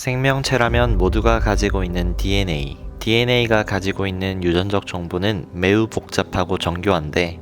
생명체라면 모두가 가지고 있는 DNA. DNA가 가지고 있는 유전적 정보는 매우 복잡하고 정교한데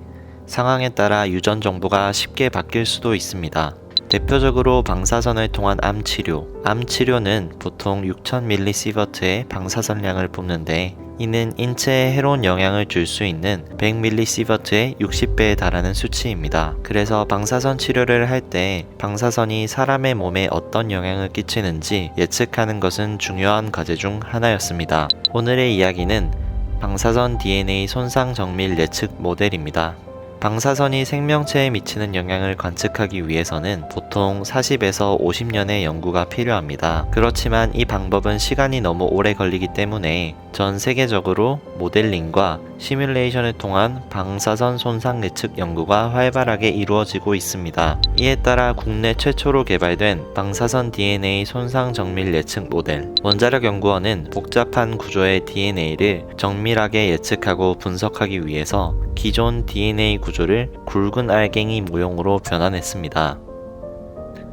상황에 따라 유전 정보가 쉽게 바뀔 수도 있습니다. 대표적으로 방사선을 통한 암 치료. 암 치료는 보통 6000mS의 방사선량을 뽑는데 이는 인체에 해로운 영향을 줄 수 있는 100mS의 60배에 달하는 수치입니다. 그래서 방사선 치료를 할 때 방사선이 사람의 몸에 어떤 영향을 끼치는지 예측하는 것은 중요한 과제 중 하나였습니다. 오늘의 이야기는 방사선 DNA 손상 정밀 예측 모델입니다. 방사선이 생명체에 미치는 영향을 관측하기 위해서는 보통 40에서 50년의 연구가 필요합니다. 그렇지만 이 방법은 시간이 너무 오래 걸리기 때문에 전 세계적으로 모델링과 시뮬레이션을 통한 방사선 손상 예측 연구가 활발하게 이루어지고 있습니다. 이에 따라 국내 최초로 개발된 방사선 DNA 손상 정밀 예측 모델. 원자력 연구원은 복잡한 구조의 DNA를 정밀하게 예측하고 분석하기 위해서 기존 DNA 구조를 굵은 알갱이 모형으로 변환했습니다.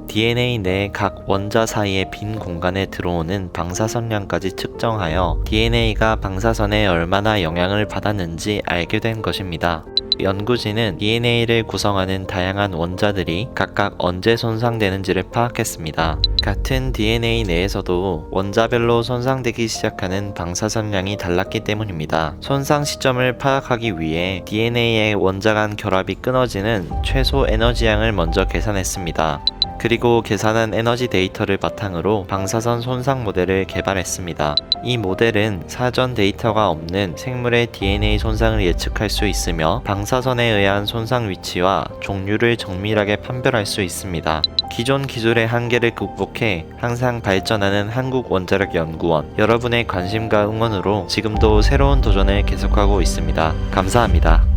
DNA 내 각 원자 사이의 빈 공간에 들어오는 방사선량까지 측정하여 DNA가 방사선에 얼마나 영향을 받았는지 알게 된 것입니다. 연구진은 DNA를 구성하는 다양한 원자들이 각각 언제 손상되는지를 파악했습니다. 같은 DNA 내에서도 원자별로 손상되기 시작하는 방사선량이 달랐기 때문입니다. 손상 시점을 파악하기 위해 DNA의 원자 간 결합이 끊어지는 최소 에너지양을 먼저 계산했습니다. 그리고 계산한 에너지 데이터를 바탕으로 방사선 손상 모델을 개발했습니다. 이 모델은 사전 데이터가 없는 생물의 DNA 손상을 예측할 수 있으며 방사선에 의한 손상 위치와 종류를 정밀하게 판별할 수 있습니다. 기존 기술의 한계를 극복해 항상 발전하는 한국원자력연구원 여러분의 관심과 응원으로 지금도 새로운 도전을 계속하고 있습니다. 감사합니다.